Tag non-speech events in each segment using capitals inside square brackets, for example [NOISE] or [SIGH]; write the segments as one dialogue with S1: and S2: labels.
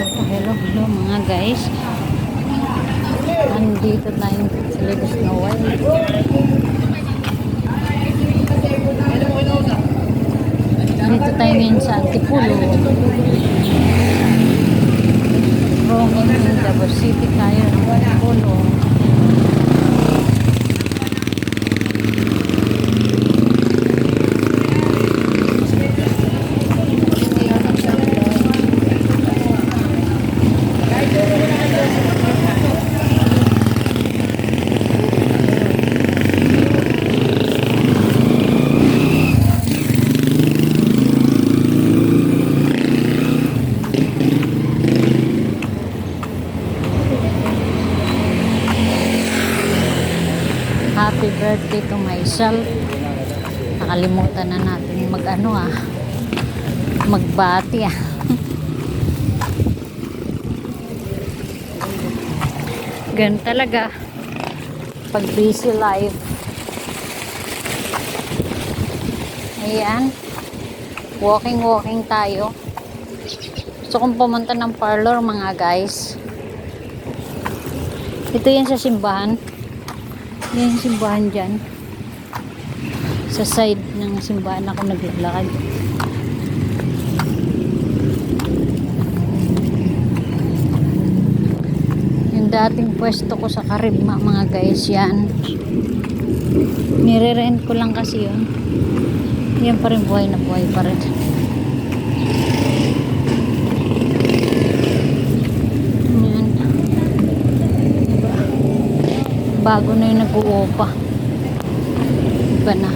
S1: Hello, hello mga guys. Andito tayo sa Lake Snow White. Dito tayo ngayon sa Antipulo. From Davao City tayo ng Antipulo. Happy birthday to myself. Nakalimutan na natin mag ano ah. Magbati ah. [LAUGHS] Ganun talaga. Pag busy life. Ayan. Walking walking tayo. Gusto kong pumunta ng parlor mga guys. Ito yan sa simbahan. Yan yung simbahan dyan. Sa side ng simbahan ako naglalakad. Yung dating pwesto ko sa Karibma mga guys yan. Nire-rent ko lang kasi yun. Yan pa rin buhay na buhay pa rin. Yan. Diba? Bago na yung nag-uupa. Iba na.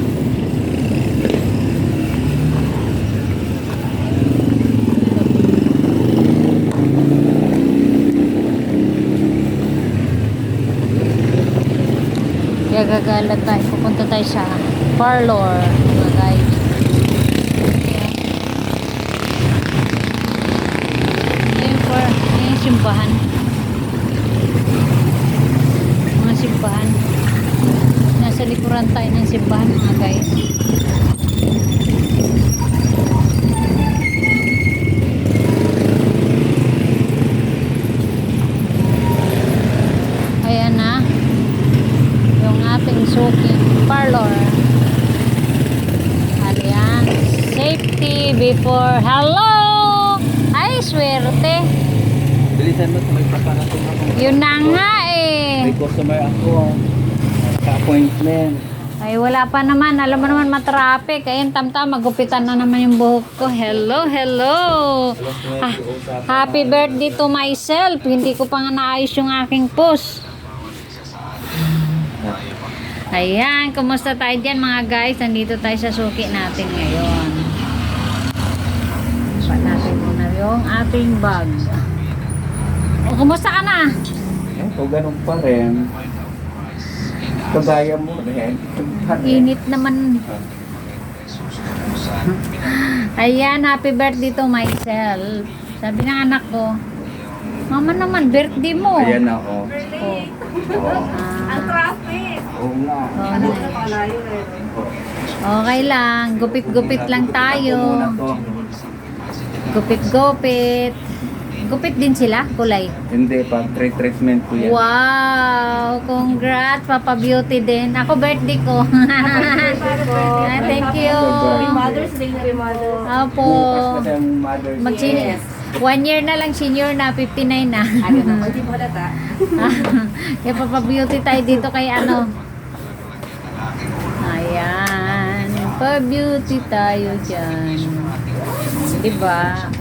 S1: Kaya gagala tayo. Pupunta tayo sa parlor. Guys. Par, ngayon simbahan. Mga simbahan. Nasa likuran tayo ng simbahan mga guys. Ayan na yung ating suking parlor. Ayan. Safety before. Hello! Ay, swerte.
S2: Bilisan mo, may paparating ako.
S1: Yun na nga eh.
S2: May customer ako. Sa appointment.
S1: Ay, wala pa naman. Alam mo naman matraffic. Ayun, tamta, magupitan na naman yung buhok ko. Hello, hello. Ah, happy birthday to myself. Hindi ko pa nga naayos yung aking post. Ayan, kumusta tayo dyan mga guys? Nandito tayo sa suki natin ngayon. Pa natin muna yung ating bag. O, kumusta ka na?
S2: Kung ganun pa rin. Kagaya mo rin.
S1: Init naman. Ayan, happy birthday to myself. Sabi ng anak ko, Mama naman, birthday mo.
S2: Ayan ako.
S1: Oh.
S2: Oo.
S1: Ah,
S2: Oo nga.
S1: oh. Okay lang, gupit-gupit lang tayo. Gupit-gupit. Gupit din sila, kulay.
S2: Hindi, pag treatment ko yan.
S1: Wow! Congrats, Papa Beauty din. Ako birthday ko. [LAUGHS] Ah, Thank you.
S3: Mother's Day na rin, Mother.
S1: Opo.
S2: Bukas kasi ang Mother's
S1: Mag
S2: Day.
S1: One year na lang senior na, 59 na.
S3: Ano na, hindi mo halata.
S1: Kaya papabeauty tayo dito kay ano. Ayan. Pa-beauty tayo dyan. Diba?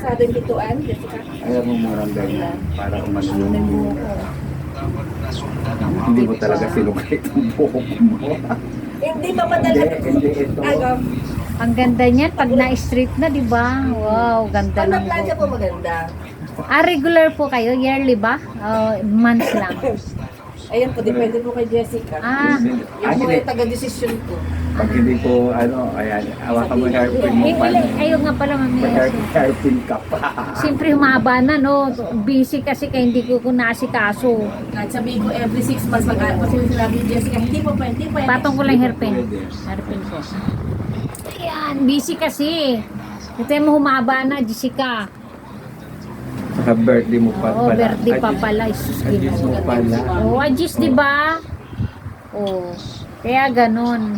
S3: Mo sa ating bituan, Jessica?
S2: Alam mo murang ganyan. Para umasunod. Hindi mo talaga sinukait ang buhok mo.
S3: Hindi pa madala.
S2: Hindi, hindi ito.
S1: Ang ganda niyan pag na-straight na, di ba? Wow, ganda
S3: pag
S1: ng
S3: na-plansya po maganda.
S1: Ah, regular po kayo? Yearly ba? Oh, months lang.
S3: Ayun po, depende po kay Jessica.
S1: Ah,
S3: Yung po yung taga-desisyon ko.
S2: Pag hindi ko, ano, ayan, hawakan mo yung hairpin mo pa.
S1: ayaw nga pala
S2: May
S1: mamaya.
S2: hair- hairpin ka pa.
S1: Siyempre humaba na, no? Busy kasi kaya hindi ko ko naasikaso.
S3: Kahit sabihin ko every six months mag kasi sinabi ni Jessica, hindi po pa, hindi pa.
S1: Patong ko lang hairpin.
S2: Pwede.
S1: Hairpin ko. Ayan, busy kasi. Ito mo humaba na, Jessica.
S2: Saka birthday mo pa
S1: Oo,
S2: pala.
S1: birthday pa pala. Isus,
S2: Ajis mo pala.
S1: Oo, Ajis, di ba? Oo. Kaya ganun.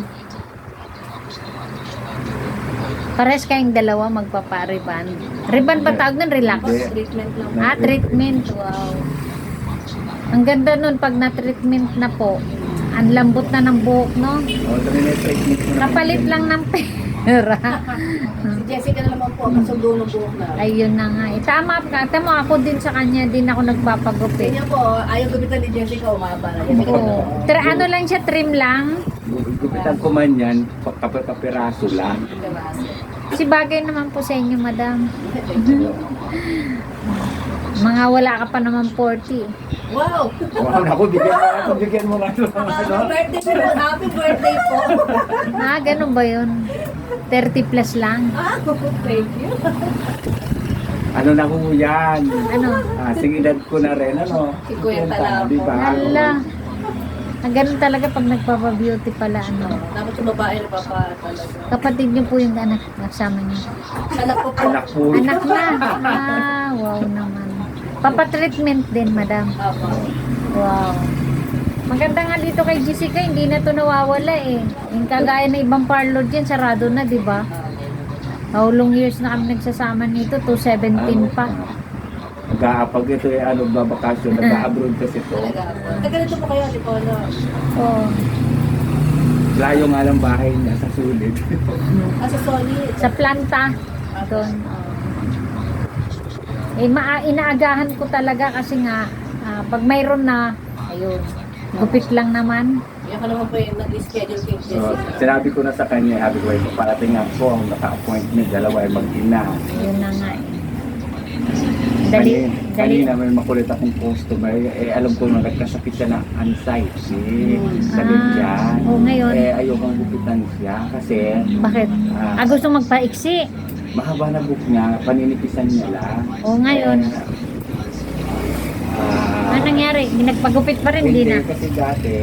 S1: Pares kayong dalawa magpapa-riban. Riban ba tawag nun? Relax.
S2: Hindi.
S3: Treatment lang.
S1: Ah, treatment. Wow. Ang ganda nun pag na-treatment na po. Ang lambot na ng buhok, no?
S2: O, sabi na yung technique mo.
S1: Kapalit lang ng pera.
S3: Si Jessica na naman po, kasundo ng buhok na.
S1: Ayun na nga. Eh, tama ka. Tama ako din sa kanya. Din ako nagpapagupit.
S3: Ganyan po, ayaw gupitan ni Jessica, umaba na. Jessica
S1: Oo.
S3: na.
S1: Tra- ano lang siya, trim lang.
S2: Gupitan ko man yan, kapiraso lang.
S1: Si bagay naman po sa inyo, madam. Mga wala ka pa naman 40.
S3: Wow!
S2: Wow, naku, bigyan mo ako, bigyan mo nga ito.
S3: Happy
S2: Ano?
S3: birthday po! Happy birthday po!
S1: Ah, ganun ba yun? 30 plus lang.
S3: Ah, thank you.
S2: Ano na ko yan?
S1: Ano?
S2: Ah, singidad ko na rin, ano?
S3: Si Kuya Talabo.
S2: Di ba?
S1: Hala. Ah, ganun talaga pag nagpapa-beauty pala, ano.
S3: Dapat yung babae na papa talaga.
S1: Kapatid niyo po yung anak kasama niyo.
S3: Anak ko po.
S2: Anak po.
S1: Anak na. Ah, wow naman. Papa-treatment din, madam.
S3: Apo.
S1: Wow. Maganda nga dito kay Jessica, hindi na to nawawala eh. Yung kagaya na ibang parlor dyan, sarado na, di ba? How long years na kami nagsasama nito? 2017 pa.
S2: Nag-aapag ito yung ano, babakasyon, nag-abroad kasi ito.
S3: Talaga po. Eh, po kayo, di po, no?
S1: Oo.
S2: Layo nga lang bahay niya sa sulit. [LAUGHS]
S3: Kasi solid.
S1: Sa planta. Doon. Eh, maa inaagahan ko talaga kasi nga, ah, pag mayroon na, ayun, gupit lang naman.
S3: Yan ka naman po yung nag-schedule kay
S2: So,
S3: Jessica.
S2: sinabi ko na sa kanya, sabi ko, "Ito, parating ako ang naka-appointment, dalawa ay mag-ina.
S1: Ayun na nga eh. Dali,
S2: Kanina,
S1: dali.
S2: kanina may makulit akong customer, eh alam ko na nagkasakit siya ng anxiety, sakit
S1: Ah,
S2: siya.
S1: oo, ngayon.
S2: Eh ayokong gupitan siya kasi
S1: Bakit?
S2: ah,
S1: Ah, gusto magpaiksi.
S2: mahaba na book niya, paninipisan niya lang.
S1: Oo, ngayon.
S2: Eh, ah,
S1: Ano nangyari? Nagpagupit pa rin, hindi na.
S2: kasi dati,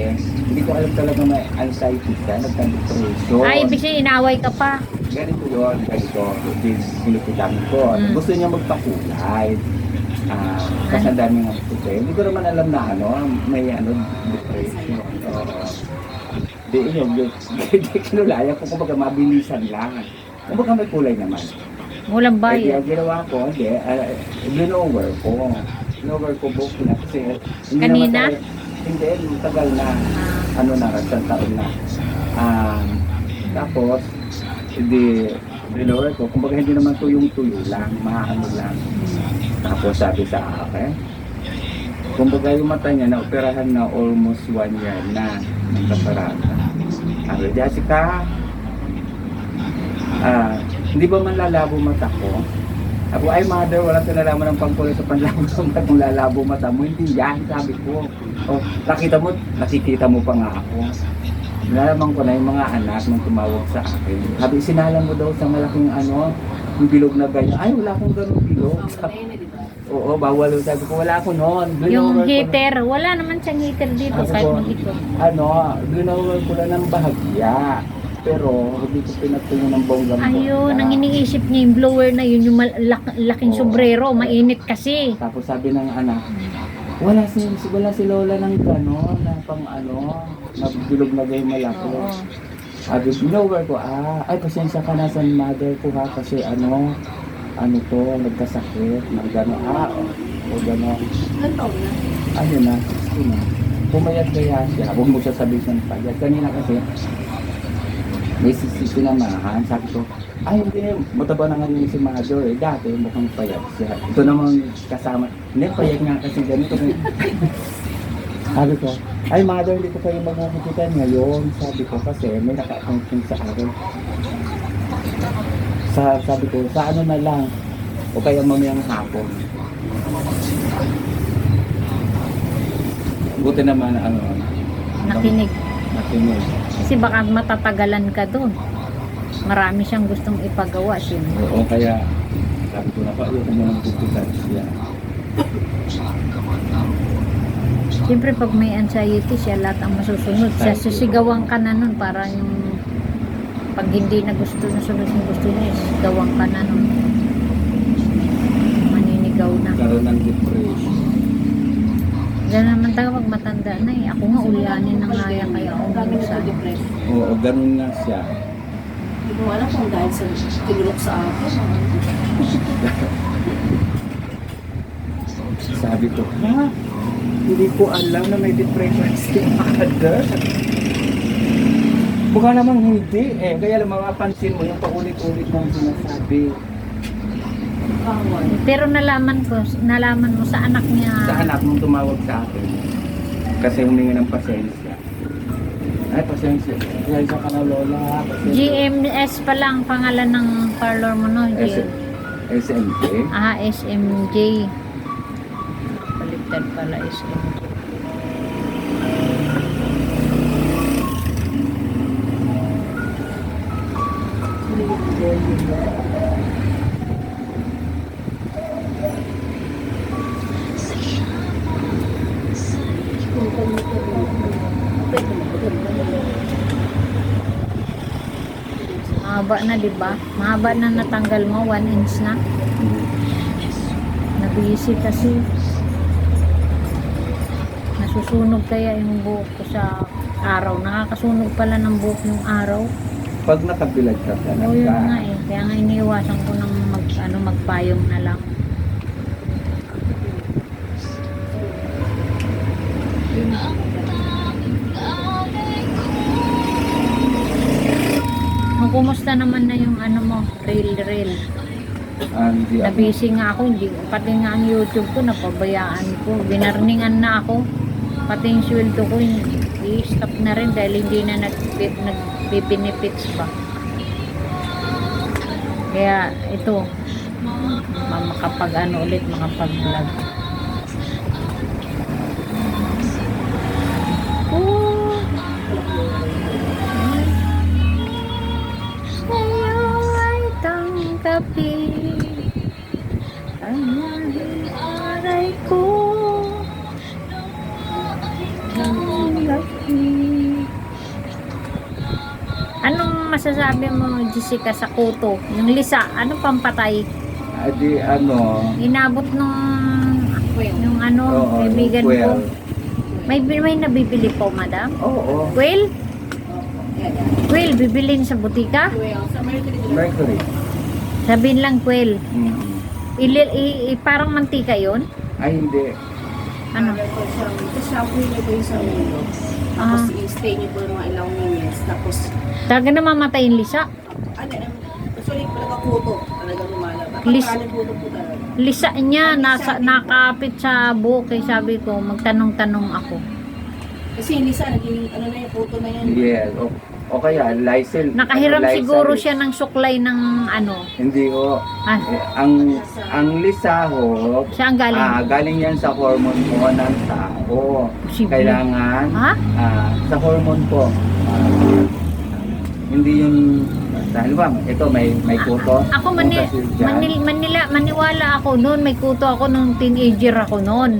S2: hindi ko alam talaga may anxiety siya, nagka-depression.
S1: Ay, ibig sabihin, inaway ka pa.
S2: Ganito yun, ganito, din pinupitan ko.
S1: Mm.
S2: Gusto niya magpakulay. Ah, kasi ang dami ng puti. Hindi ko naman alam na ano, may ano, depression. Oo. Di yun, [LAUGHS] di, di kinulaya ko, kumbaga mabilisan lang. Kumbaga may kulay naman.
S1: Walang
S2: Kaya
S1: bayad.
S2: ang ginawa ko, hindi, uh, blinover ko. Blinover ko book na kasi hindi
S1: Kanina?
S2: tayo- hindi, tagal na. Ano na, isang taon na. Um, tapos, hindi, blinover ko. Kumbaga hindi naman tuyong-tuyo lang, maano lang. Tapos sabi sa akin, kumbaga yung mata niya na operahan na almost one year na ng katarata. Sabi, Jessica, ah, hindi ba man lalabo mata ko? Ako, ay mother, walang kinalaman ng pangkulay sa panlabo mata kung lalabo mata mo. Hindi yan, sabi ko. O, nakita mo, nakikita mo pa nga ako. Nalaman ko na yung mga anak nung tumawag sa akin. Sabi, sinala mo daw sa malaking ano, yung bilog na ganyan. Ay, wala akong ganun bilog.
S3: Ba?
S2: Oo, bawal. Sabi ko, wala ako noon.
S1: Yung
S2: ko
S1: heater, wala naman siyang heater dito
S2: Sabi ko. Ano, blinover ko na ng bahagya. Pero, hindi ko pinatuyo ng bonggang
S1: Ayun, ang iniisip niya yung blower na yun, yung mal- lak- laking
S2: Oo.
S1: sombrero, mainit kasi.
S2: Tapos sabi ng anak, wala si, wala si Lola ng gano'n, na pang ano, nagbilog na gay malaki.
S1: Oo.
S2: Sabi, blower ko, ah, ay pasensya ka na sa mother ko ha, kasi ano, ano to, nagkasakit, ng gano'n, ah, o, o gano'n.
S3: Ilan taon na?
S2: ano na, 60 na. Pumayat kaya siya, huwag mo siya sabihin ng payat. Kanina kasi, may sisi sinamahan, sabi ko, ay hindi, mataba na nga yun si Mother eh. Dati mukhang payat siya. Ito namang kasama, hindi, payat nga kasi ganito. [LAUGHS] sabi ko, ay Mother, hindi ko kayo magkukupitan ngayon. Sabi ko kasi may naka-accounting sa akin. Sa, sabi ko, sa ano na lang, o kaya mamayang hapon. Buti naman ano,
S1: Nakinig.
S2: nakinig.
S1: Kasi baka matatagalan ka doon. Marami siyang gustong ipagawa, siyempre.
S2: Oo, kaya sabi ko na pa, ayoko mo nang pupitan siya.
S1: Siyempre pag may anxiety siya, lahat ang masusunod. Siya sisigawan ka na nun para yung pag hindi na gusto na sunod yung gusto niya, sisigawan ka na nun. Maninigaw na.
S2: Nagkaroon ng depression.
S1: Diyan naman tayo pag matanda na eh. Ako nga ulyanin ng ngaya kaya ako minsan.
S3: depressed.
S2: Oo, ganun nga siya.
S3: Hindi ko alam kung dahil sa tinulok sa akin. [LAUGHS]
S2: Sabi ko, ha? Hindi ko alam na may depression si mother. Baka naman hindi eh. Kaya lang mapapansin mo yung paulit-ulit mong sinasabi
S3: Bawal.
S1: Pero nalaman ko, nalaman mo sa anak niya.
S2: sa anak mong tumawag sa akin. Kasi humingi ng pasensya. Ay, pasensya. Pasensya ka na, Lola. Pasensya.
S1: GMS pa lang pangalan ng parlor mo no,
S2: S-
S1: G.
S2: SMK.
S1: Ah, SMJ. Baliktad pala SMJ. Mahaba na, di ba? Mahaba na natanggal mo, 1 inch na. Nabisi kasi. Nasusunog kaya yung buhok ko sa araw. Nakakasunog pala ng buhok yung araw.
S2: Pag nakabilag ka
S1: Oo,
S2: talaga.
S1: yun nga eh. Kaya nga iniiwasan ko ng mag, ano, magpayong na lang. Kumusta naman na yung ano mo, reel reel?
S2: Ang di ako.
S1: Nabisi nga ako, hindi, pati nga ang YouTube ko, napabayaan ko. Binarningan na ako. Pati yung sweldo ko, i-stop na rin dahil hindi na nag, nagbibinefits pa. Kaya ito, ma- makapag ano ulit, makapag vlog. Masasabi mo, Jessica, sa kuto? Yung lisa, ano pampatay?
S2: Ah, di ano.
S1: Inabot nung yung ano,
S2: Oo,
S1: kaibigan
S2: yung
S1: ko.
S2: quail.
S1: May, may nabibili po, madam?
S2: Oo.
S1: Quail? Quail, bibilin sa butika?
S3: Mercury.
S1: Sabihin lang quail.
S2: Mm.
S1: Ili, i, i- parang mantika yon
S2: Ay, hindi.
S1: Ano?
S3: Ito shampoo niyo po yung sa mundo. Tapos
S1: Ah.
S3: i-stay niyo po ng mga ilang minutes. Tapos,
S1: Talaga namamatay yung lisa.
S3: ano, um, actually, talaga puto. Talaga lumalabas.
S1: Lis-
S3: Pagkakalin puto po talaga.
S1: Lisa niya, nasa, nakapit sa buhok. Kaya sabi ko, magtanong-tanong ako.
S3: Kasi hindi sa, naging, ano na yung puto na yan.
S2: Yes. O, o kaya, Lysel.
S1: Nakahiram
S2: Lysel.
S1: siguro siya ng suklay ng ano.
S2: Hindi ho.
S1: Ah,
S2: Eh, ang ang lisa ho,
S1: saan galing?
S2: ah, galing yan sa hormone po ng tao.
S1: Posible.
S2: Kailangan
S1: Ha?
S2: ah, sa hormone po. ah, hindi yung dahil ba, ito may may kuto.
S1: Ako mani, manil, manila, maniwala ako noon, may kuto ako nung teenager ako noon.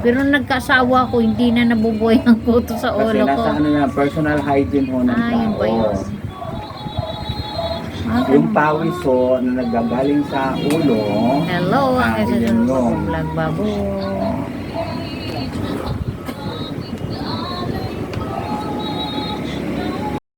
S1: Pero nagkasawa ako, hindi na nabubuhay ang kuto sa
S2: Kasi
S1: ulo ko.
S2: nasa ano yan, personal hygiene ho ng
S1: Ah, yun
S2: tao.
S1: ba yun? Ah,
S2: Yung
S1: ganun.
S2: pawis ho na nagagaling sa ulo,
S1: Hello, ang
S2: Ah,
S1: isa
S2: yun
S1: sa
S2: yun.
S1: vlog babo.